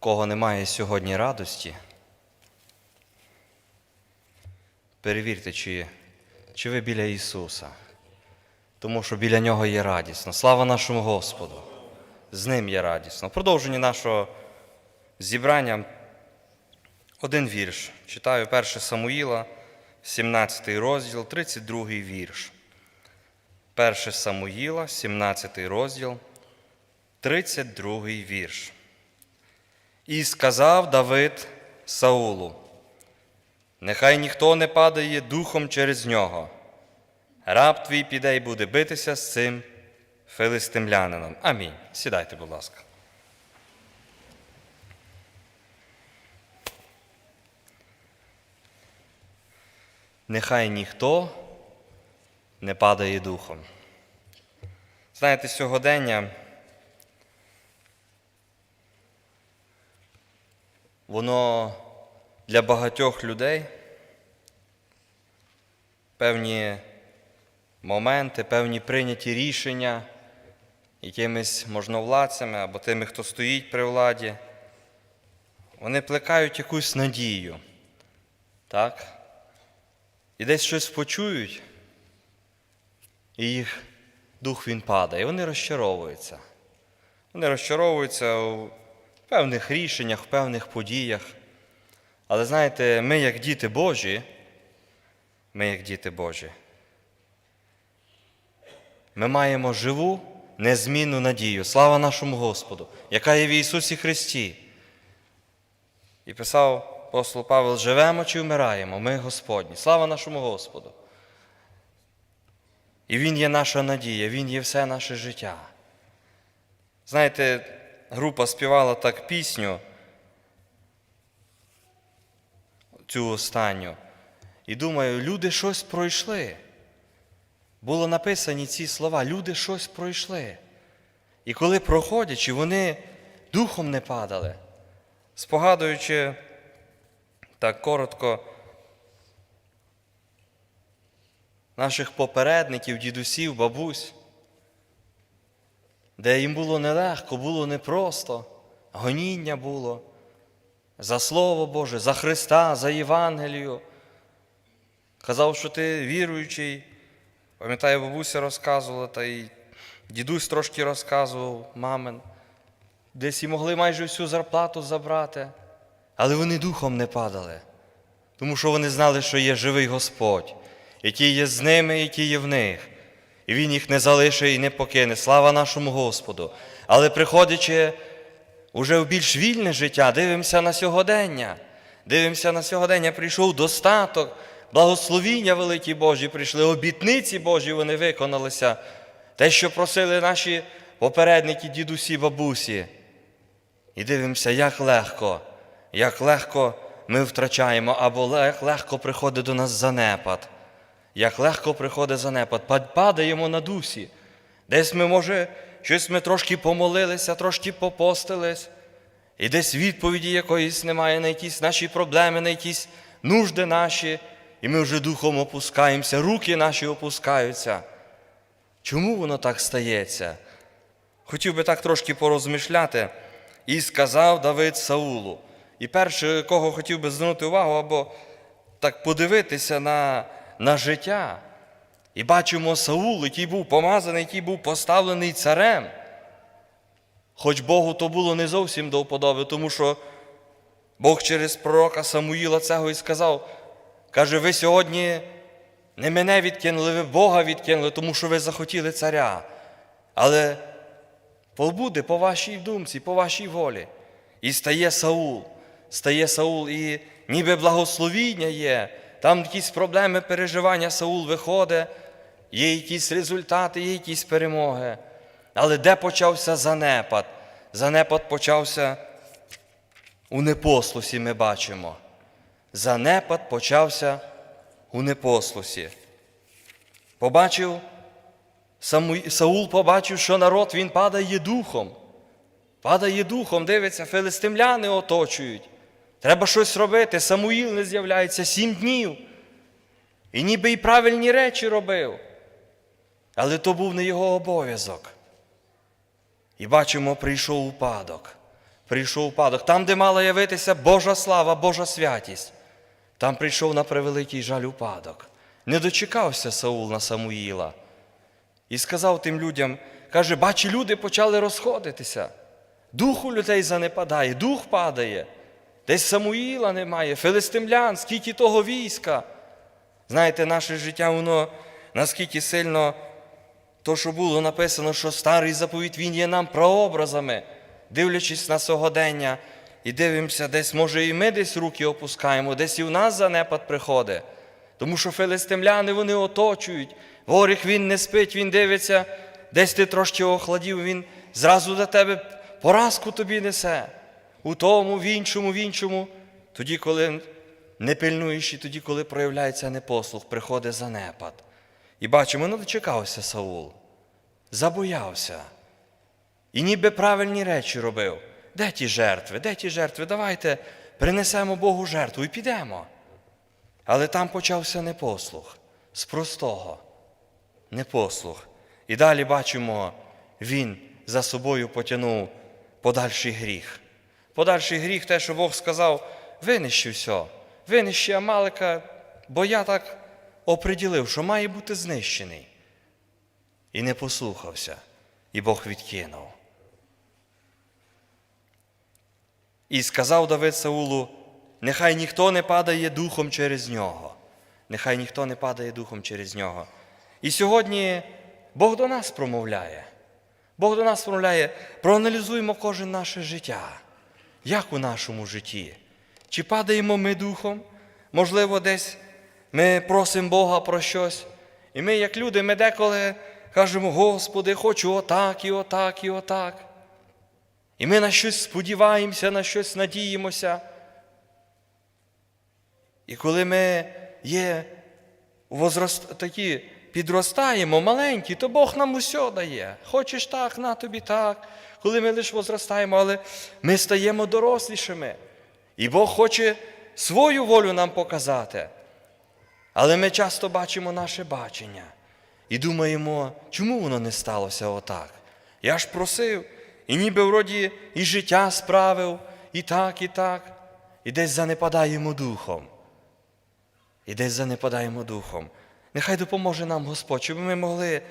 кого немає сьогодні радості, перевірте, чи, чи ви біля Ісуса, тому що біля Нього є радісно. Слава нашому Господу! З Ним є радісно. В продовженні нашого зібрання один вірш. Читаю 1 Самуїла, 17 розділ, 32 вірш. 1 Самуїла, 17 розділ, 32 вірш. І сказав Давид Саулу, нехай ніхто не падає духом через нього. Раб твій піде і буде битися з цим филистимлянином. Амінь. Сідайте, будь ласка. Нехай ніхто не падає духом. Знаєте, сьогодення воно для багатьох людей певні моменти, певні прийняті рішення якимись можновладцями або тими, хто стоїть при владі, вони плекають якусь надію. Так? І десь щось почують, і їх дух він падає, і вони розчаровуються. Вони розчаровуються певних рішеннях, в певних подіях. Але знаєте, ми, як діти Божі, ми, як діти Божі, ми маємо живу, незмінну надію. Слава нашому Господу, яка є в Ісусі Христі. І писав апостол Павел: живемо чи вмираємо, ми Господні. Слава нашому Господу. І Він є наша надія, Він є все наше життя. Знаєте, група співала так пісню, цю останню. І думаю, люди щось пройшли. Було написані ці слова, люди щось пройшли. І коли проходячи, вони духом не падали, спогадуючи так коротко наших попередників, дідусів, бабусь, де їм було нелегко, було непросто, гоніння було за Слово Боже, за Христа, за Євангелію. Казав, що ти віруючий. Пам'ятаю, бабуся розказувала, та й дідусь трошки розказував, мамин. Десь і могли майже всю зарплату забрати, але вони духом не падали, тому що вони знали, що є живий Господь, який є з ними, який є в них. І Він їх не залишить і не покине. Слава нашому Господу. Але приходячи уже в більш вільне життя, дивимося на сьогодення. Дивимося на сьогодення, прийшов достаток, благословіння великі Божі прийшли, обітниці Божі вони виконалися. Те, що просили наші попередники, дідусі, бабусі. І дивимося, як легко, як легко ми втрачаємо, або легко приходить до нас занепад. Як легко приходить занепад, Пад- падаємо на дусі. Десь ми, може, щось ми трошки помолилися, трошки попостились, і десь відповіді якоїсь немає на якісь наші проблеми, на якісь нужди наші, і ми вже духом опускаємося, руки наші опускаються. Чому воно так стається? Хотів би так трошки порозмишляти. І сказав Давид Саулу. І перше, кого хотів би звернути увагу, або так подивитися на, на життя. І бачимо Саул, який був помазаний, який був поставлений царем. Хоч Богу то було не зовсім до вподоби, тому що Бог через пророка Самуїла цього і сказав, каже, ви сьогодні не мене відкинули, ви Бога відкинули, тому що ви захотіли царя. Але побуде по вашій думці, по вашій волі. І стає Саул, стає Саул, і ніби благословіння є, там якісь проблеми, переживання, Саул виходить, є якісь результати, є якісь перемоги. Але де почався занепад? Занепад почався у непослусі, ми бачимо. Занепад почався у непослусі. Побачив, Саул побачив, що народ він падає духом. Падає духом, дивиться, филистимляни оточують. Треба щось робити. Самуїл не з'являється сім днів. І ніби й правильні речі робив. Але то був не його обов'язок. І бачимо, прийшов упадок. прийшов упадок. Там, де мала явитися Божа слава, Божа святість, там прийшов на превеликий жаль упадок. Не дочекався Саул на Самуїла. І сказав тим людям, каже, бачи, люди почали розходитися. Дух у людей занепадає, дух падає. Десь Самуїла немає, филистимлян, скільки того війська. Знаєте, наше життя, воно наскільки сильно, то, що було написано, що старий заповіт він є нам прообразами, дивлячись на сьогодення, і дивимося, десь, може, і ми десь руки опускаємо, десь і в нас занепад приходить. Тому що филистимляни вони оточують, ворог він не спить, він дивиться, десь ти трошки охладів, він зразу до тебе поразку тобі несе. У тому, в іншому, в іншому. Тоді, коли не пильнуєш, і тоді, коли проявляється непослух, приходить занепад. І бачимо, не дочекався Саул, забоявся. І ніби правильні речі робив. Де ті жертви? Де ті жертви? Давайте принесемо Богу жертву і підемо. Але там почався непослух з простого. Непослух. І далі бачимо, він за собою потягнув подальший гріх. Подальший гріх, те, що Бог сказав, винищи все, винищи Амалика, бо я так оприділив, що має бути знищений. І не послухався, і Бог відкинув. І сказав Давид Саулу, нехай ніхто не падає духом через нього. Нехай ніхто не падає духом через нього. І сьогодні Бог до нас промовляє. Бог до нас промовляє, проаналізуємо кожен наше життя. Як у нашому житті? Чи падаємо ми духом? Можливо, десь ми просимо Бога про щось. І ми, як люди, ми деколи кажемо, Господи, хочу отак, і отак, і отак. І ми на щось сподіваємося, на щось надіємося. І коли ми є возраст... такі підростаємо, маленькі, то Бог нам усе дає. Хочеш так, на тобі так. Коли ми лише возростаємо, але ми стаємо дорослішими. І Бог хоче свою волю нам показати. Але ми часто бачимо наше бачення і думаємо, чому воно не сталося отак? Я ж просив, і ніби вроді і життя справив, і так, і так, і десь занепадаємо духом. І десь занепадаємо духом. Нехай допоможе нам Господь, щоб ми могли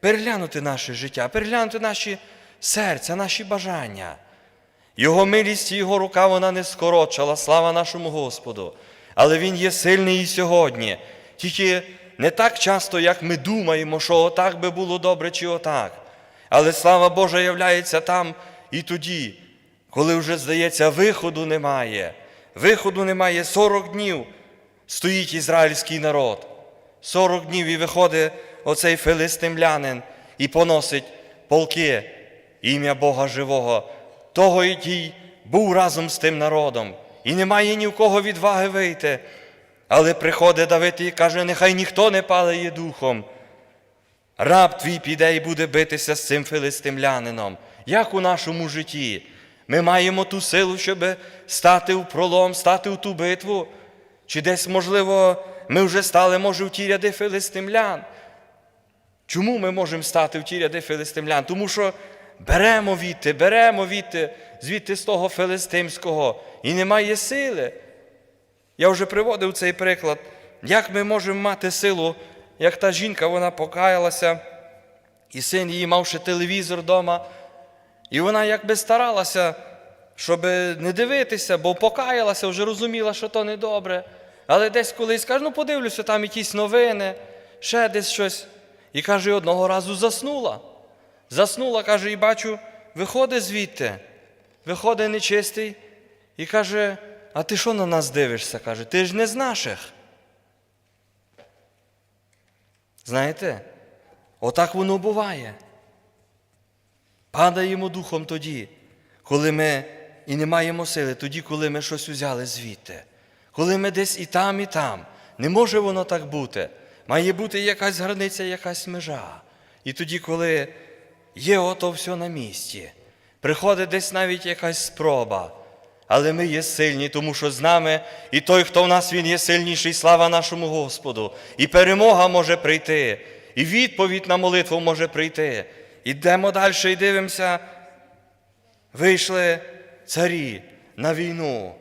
переглянути наше життя, переглянути наші серця, наші бажання. Його милість і Його рука вона не скорочила, слава нашому Господу. Але Він є сильний і сьогодні. Тільки не так часто, як ми думаємо, що отак би було добре чи отак. Але слава Божа являється там і тоді, коли вже, здається, виходу немає. Виходу немає 40 днів стоїть ізраїльський народ. 40 днів і виходить оцей филистимлянин і поносить полки ім'я Бога Живого, того, який був разом з тим народом. І немає ні в кого відваги вийти. Але приходить Давид і каже, нехай ніхто не палає духом. Раб твій піде і буде битися з цим филистимлянином. Як у нашому житті? Ми маємо ту силу, щоб стати в пролом, стати в ту битву. Чи десь, можливо, ми вже стали, може, в ті ряди филистимлян? Чому ми можемо стати в ті ряди филистимлян? Тому що беремо відти, беремо відти, звідти з того филистимського, і немає сили. Я вже приводив цей приклад, як ми можемо мати силу, як та жінка, вона покаялася, і син її мав ще телевізор вдома, і вона якби старалася, щоб не дивитися, бо покаялася, вже розуміла, що то недобре. Але десь колись каже, ну подивлюся, там якісь новини, ще десь щось. І каже, одного разу заснула. Заснула, каже, і бачу, виходить звідти, виходить нечистий і каже, а ти що на нас дивишся? каже, ти ж не з наших. Знаєте, отак воно буває. Падаємо духом тоді, коли ми і не маємо сили, тоді, коли ми щось узяли звідти. Коли ми десь і там, і там. Не може воно так бути. Має бути якась границя, якась межа. І тоді, коли є ото все на місці, приходить десь навіть якась спроба. Але ми є сильні, тому що з нами і той, хто в нас він є сильніший, слава нашому Господу. І перемога може прийти, і відповідь на молитву може прийти. Ідемо далі і дивимося. Вийшли царі на війну.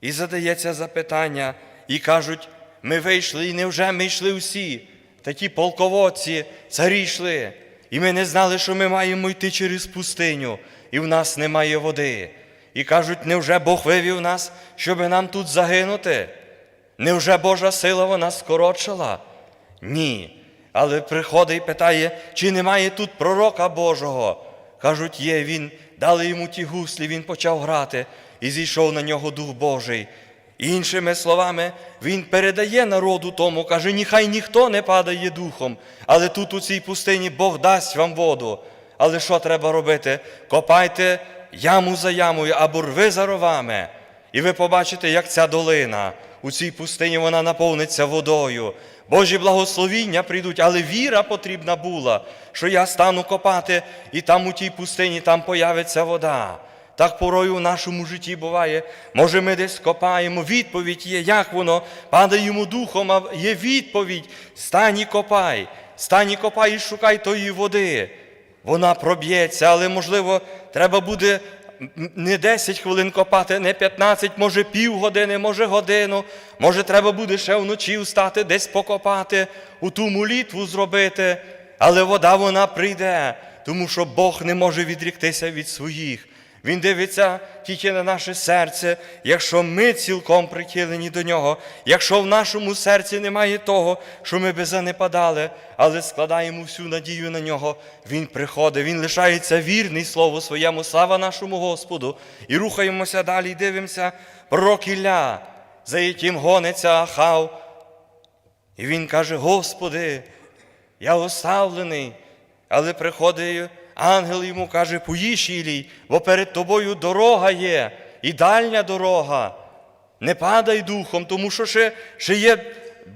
І задається запитання, і кажуть, ми вийшли, і невже ми йшли всі? Такі полководці, царі йшли. І ми не знали, що ми маємо йти через пустиню, і в нас немає води. І кажуть, невже Бог вивів нас, щоб нам тут загинути? Невже Божа сила вона скорочила? Ні. Але приходить і питає, чи немає тут пророка Божого. Кажуть, є він, дали йому ті гуслі, він почав грати, і зійшов на нього Дух Божий. Іншими словами, він передає народу тому, каже, ніхай ніхто не падає духом, але тут у цій пустині Бог дасть вам воду. Але що треба робити? Копайте яму за ямою або рви за ровами. І ви побачите, як ця долина у цій пустині вона наповниться водою. Божі благословіння прийдуть, але віра потрібна була, що я стану копати, і там у тій пустині там появиться вода. Так порою в нашому житті буває. Може, ми десь копаємо, відповідь є, як воно, падаємо духом, а є відповідь. Стань і копай, стань і копай і шукай тої води. Вона проб'ється, але, можливо, треба буде не 10 хвилин копати, не 15, може півгодини, може годину. Може, треба буде ще вночі встати, десь покопати, у ту молитву зробити. Але вода вона прийде, тому що Бог не може відріктися від своїх. Він дивиться тільки на наше серце, якщо ми цілком прихилені до нього, якщо в нашому серці немає того, що ми би занепадали, але складаємо всю надію на нього, Він приходить, Він лишається вірний Слову своєму, слава нашому Господу. І рухаємося далі, і дивимося пророк Ілля, за яким гониться Ахав. І він каже: Господи, я оставлений, але приходить ангел йому каже, поїж Ілій, бо перед тобою дорога є, і дальня дорога. Не падай духом, тому що ще, ще є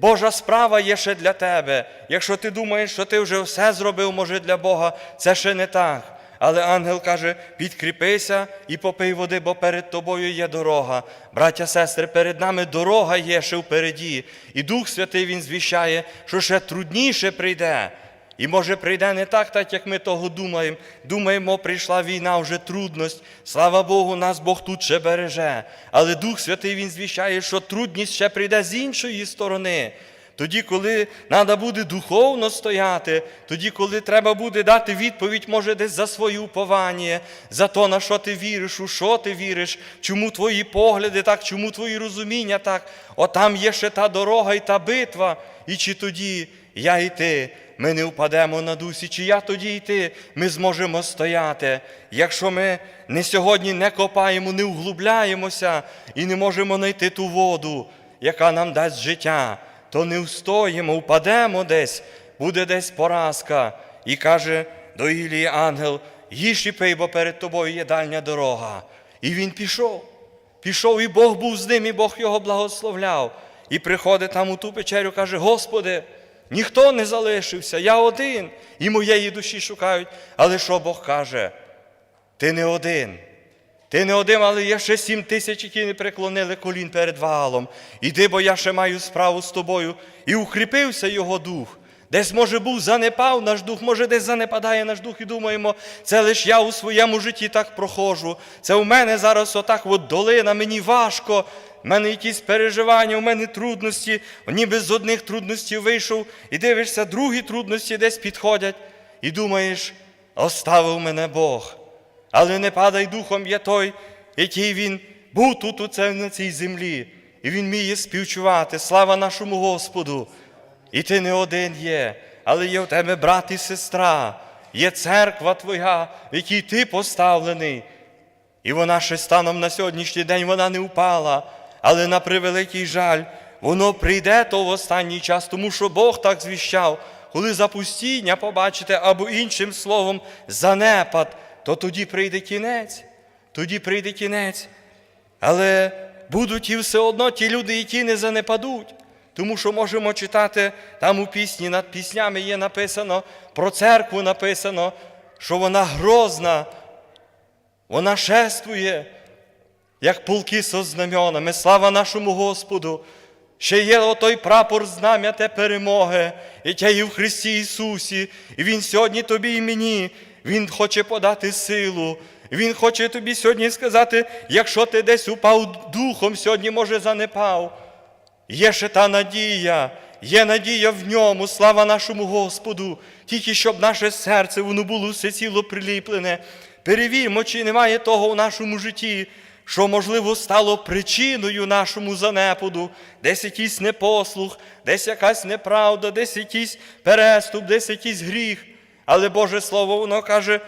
Божа справа є ще для тебе. Якщо ти думаєш, що ти вже все зробив, може, для Бога, це ще не так. Але ангел каже: підкріпися і попий води, бо перед тобою є дорога. Браття, сестри, перед нами дорога є ще впереді. І Дух Святий Він звіщає, що ще трудніше прийде. І може прийде не так, так як ми того думаємо. Думаємо, прийшла війна, вже трудність. Слава Богу, нас Бог тут ще береже. Але Дух Святий Він звіщає, що трудність ще прийде з іншої сторони. Тоді, коли треба буде духовно стояти, тоді, коли треба буде дати відповідь, може, десь за своє уповання, за то, на що ти віриш, у що ти віриш, чому твої погляди так, чому твої розуміння так. Отам є ще та дорога і та битва. І чи тоді я і ти, ми не впадемо на дусі, чи я тоді і ти, ми зможемо стояти. Якщо ми не сьогодні не копаємо, не углубляємося і не можемо знайти ту воду, яка нам дасть життя, то не встоїмо, впадемо десь, буде десь поразка. І каже до Ілії ангел, їж і пий, бо перед тобою є дальня дорога. І він пішов. Пішов, і Бог був з ним, і Бог його благословляв. І приходить там у ту печерю, каже: Господи, ніхто не залишився, я один, і моєї душі шукають. Але що Бог каже? Ти не один. Ти не один, але є ще сім тисяч, які не преклонили колін перед валом. Іди, бо я ще маю справу з тобою. І укріпився його дух. Десь, може, був занепав наш дух, може, десь занепадає наш дух, і думаємо, це лише я у своєму житті так проходжу. Це у мене зараз отак от долина, мені важко, в мене якісь переживання, у мене трудності, ніби з одних трудностей вийшов, і дивишся, другі трудності десь підходять, і думаєш, оставив мене Бог. Але не падай духом є той, який він був тут, у це, на цій землі, і він вміє співчувати. Слава нашому Господу! І ти не один є, але є в тебе брат і сестра, є церква твоя, в якій ти поставлений. І вона ще станом на сьогоднішній день вона не впала, але на превеликий жаль, воно прийде то в останній час, тому що Бог так звіщав, коли запустіння побачите або іншим словом занепад, то тоді прийде кінець, тоді прийде кінець. Але будуть і все одно ті люди, які не занепадуть. Тому що можемо читати там у пісні, над піснями є написано, про церкву написано, що вона грозна, вона шествує, як полки со знаменами. Слава нашому Господу! Ще є отой прапор знам'я те перемоги, яке є в Христі Ісусі, і Він сьогодні тобі і мені, Він хоче подати силу, Він хоче тобі сьогодні сказати, якщо ти десь упав духом, сьогодні, може, занепав. Є ще та надія, є надія в ньому, слава нашому Господу, тільки щоб наше серце воно було все ціло приліплене. Перевірмо, чи немає того у нашому житті, що, можливо, стало причиною нашому занепаду, десь якийсь непослух, десь якась неправда, десь якийсь переступ, десь якийсь гріх. Але Боже Слово, воно каже,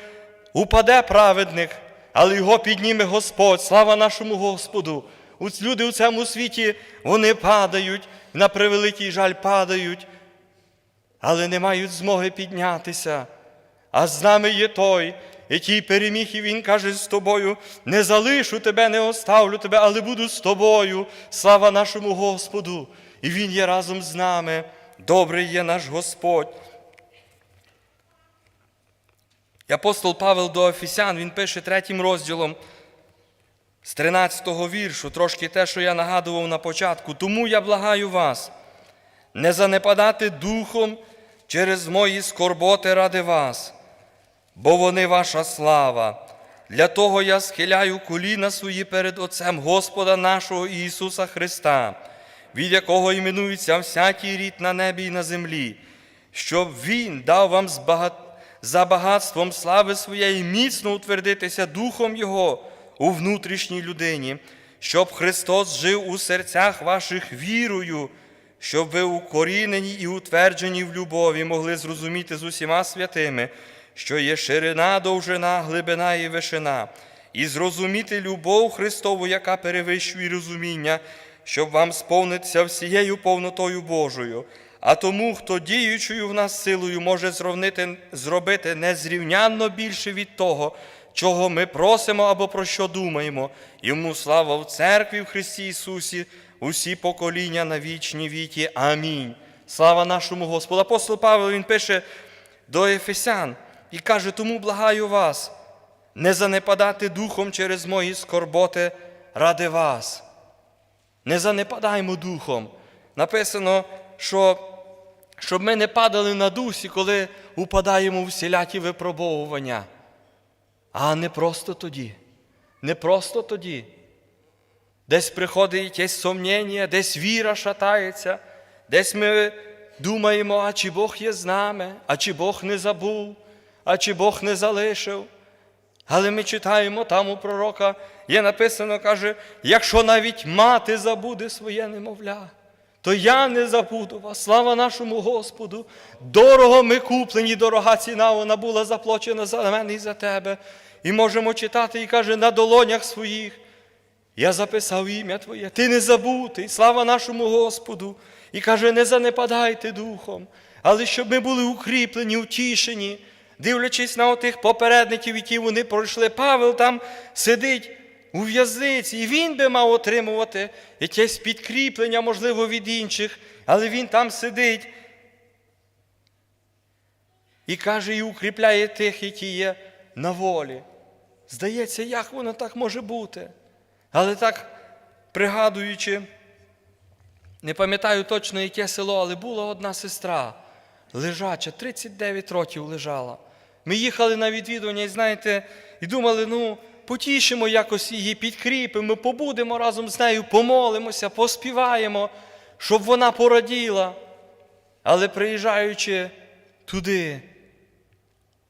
упаде праведник, але його підніме Господь, слава нашому Господу. Ось Люди у цьому світі вони падають, на превеликий жаль падають, але не мають змоги піднятися. А з нами є той, який переміг, і він каже з тобою: не залишу тебе, не оставлю тебе, але буду з тобою. Слава нашому Господу! І Він є разом з нами. Добрий є наш Господь. Апостол Павел до Офісян, він пише третім розділом з 13-го віршу, трошки те, що я нагадував на початку. Тому я благаю вас, не занепадати духом через мої скорботи ради вас, бо вони ваша слава. Для того я схиляю коліна свої перед Отцем Господа нашого Ісуса Христа, від якого іменується всякий рід на небі і на землі, щоб Він дав вам за багатством слави своєї міцно утвердитися Духом Його у внутрішній людині, щоб Христос жив у серцях ваших вірою, щоб ви укорінені і утверджені в любові могли зрозуміти з усіма святими, що є ширина, довжина, глибина і вишина, і зрозуміти любов Христову, яка перевищує розуміння, щоб вам сповнитися всією повнотою Божою. А тому, хто діючою в нас силою може зровнити, зробити незрівнянно більше від того, чого ми просимо або про що думаємо. Йому слава в церкві в Христі Ісусі, усі покоління на вічні віки. Амінь. Слава нашому Господу. Апостол Павло він пише до Ефесян і каже: тому благаю вас, не занепадати духом через мої скорботи ради вас. Не занепадаймо духом. Написано, що щоб ми не падали на дусі, коли упадаємо в всілякі випробовування. А не просто тоді. Не просто тоді. Десь приходить якесь сумніння, десь віра шатається, десь ми думаємо, а чи Бог є з нами, а чи Бог не забув, а чи Бог не залишив. Але ми читаємо там у пророка, є написано, каже, якщо навіть мати забуде своє немовля, то я не забуду вас. Слава нашому Господу. Дорого ми куплені, дорога ціна, вона була заплачена за мене і за тебе. І можемо читати, і каже, на долонях своїх. Я записав ім'я Твоє, ти не забутий, слава нашому Господу. І каже, не занепадайте духом, але щоб ми були укріплені, утішені, дивлячись на отих попередників, які вони пройшли. Павел там сидить у в'язниці, і він би мав отримувати якесь підкріплення, можливо, від інших, але він там сидить. І каже, і укріпляє тих, які є на волі. Здається, як воно так може бути? Але так, пригадуючи, не пам'ятаю точно, яке село, але була одна сестра, лежача, 39 років лежала. Ми їхали на відвідування, і знаєте, і думали, ну, потішимо якось її, підкріпимо, побудемо разом з нею, помолимося, поспіваємо, щоб вона пораділа. Але приїжджаючи туди,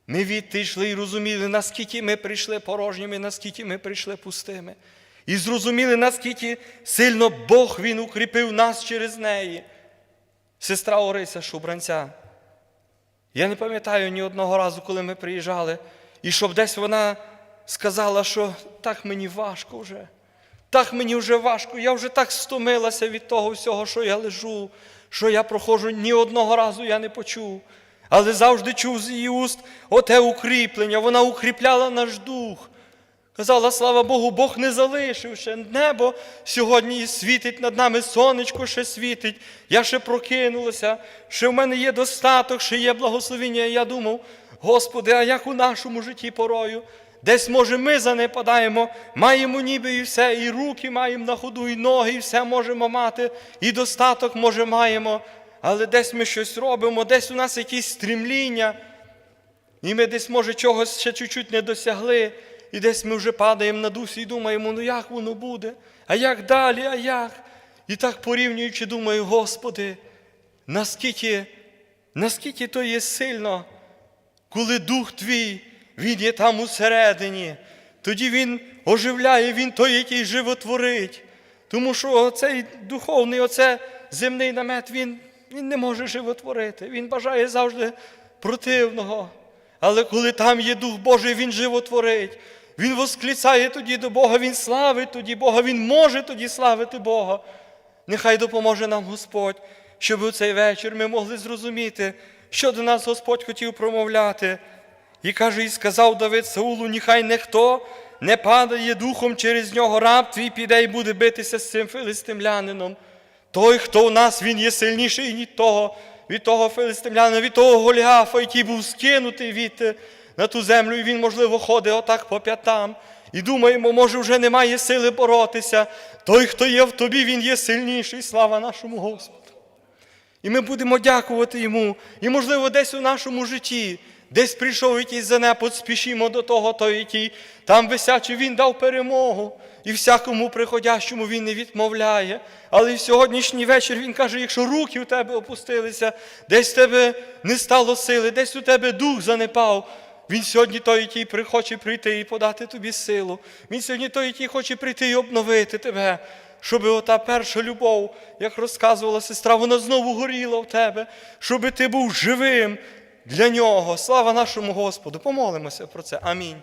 ми відти йшли і розуміли, наскільки ми прийшли порожніми, наскільки ми прийшли пустими. І зрозуміли, наскільки сильно Бог Він укріпив нас через неї. Сестра Орися Шубранця. Я не пам'ятаю ні одного разу, коли ми приїжджали, і щоб десь вона сказала, що так мені важко вже, так мені вже важко, я вже так стомилася від того всього, що я лежу, що я проходжу, ні одного разу я не почув. Але завжди чув з її уст оте укріплення, вона укріпляла наш дух. Казала, слава Богу, Бог не залишив ще небо сьогодні світить над нами, сонечко ще світить. Я ще прокинулася, ще в мене є достаток, ще є благословення. І я думав, Господи, а як у нашому житті порою? Десь, може, ми занепадаємо, маємо ніби і все, і руки маємо на ходу, і ноги, і все можемо мати, і достаток, може, маємо, але десь ми щось робимо, десь у нас якісь стрімління, і ми десь, може, чогось ще чуть-чуть не досягли. І десь ми вже падаємо на дусі і думаємо, ну як воно буде? А як далі, а як? І так порівнюючи, думаю, Господи, наскільки, наскільки то є сильно, коли Дух Твій, Він є там усередині, тоді Він оживляє, Він той, який животворить. Тому що цей духовний, оце земний намет, він, він не може животворити. Він бажає завжди противного. Але коли там є Дух Божий, Він животворить. Він восклицає тоді до Бога, Він славить тоді Бога, Він може тоді славити Бога. Нехай допоможе нам Господь, щоб у цей вечір ми могли зрозуміти, що до нас Господь хотів промовляти. І каже, і сказав Давид Саулу, нехай ніхто не падає духом через нього, раб твій піде і буде битися з цим филистимлянином. Той, хто у нас, він є сильніший від того, від того филистимлянина, від того Голіафа, який був скинутий від е, на ту землю, і він, можливо, ходить отак по п'ятам. І думаємо, може, вже немає сили боротися. Той, хто є в тобі, він є сильніший. Слава нашому Господу. І ми будемо дякувати йому. І, можливо, десь у нашому житті, десь прийшов якийсь занепад, спішімо до того, той, який там висячий, він дав перемогу. І всякому приходящому він не відмовляє. Але і в сьогоднішній вечір він каже: якщо руки у тебе опустилися, десь в тебе не стало сили, десь у тебе дух занепав. Він сьогодні той, який хоче прийти і подати тобі силу. Він сьогодні той, який хоче прийти і обновити тебе, щоб ота перша любов, як розказувала сестра, вона знову горіла в тебе, щоб ти був живим для нього. Слава нашому Господу! Помолимося про це. Амінь.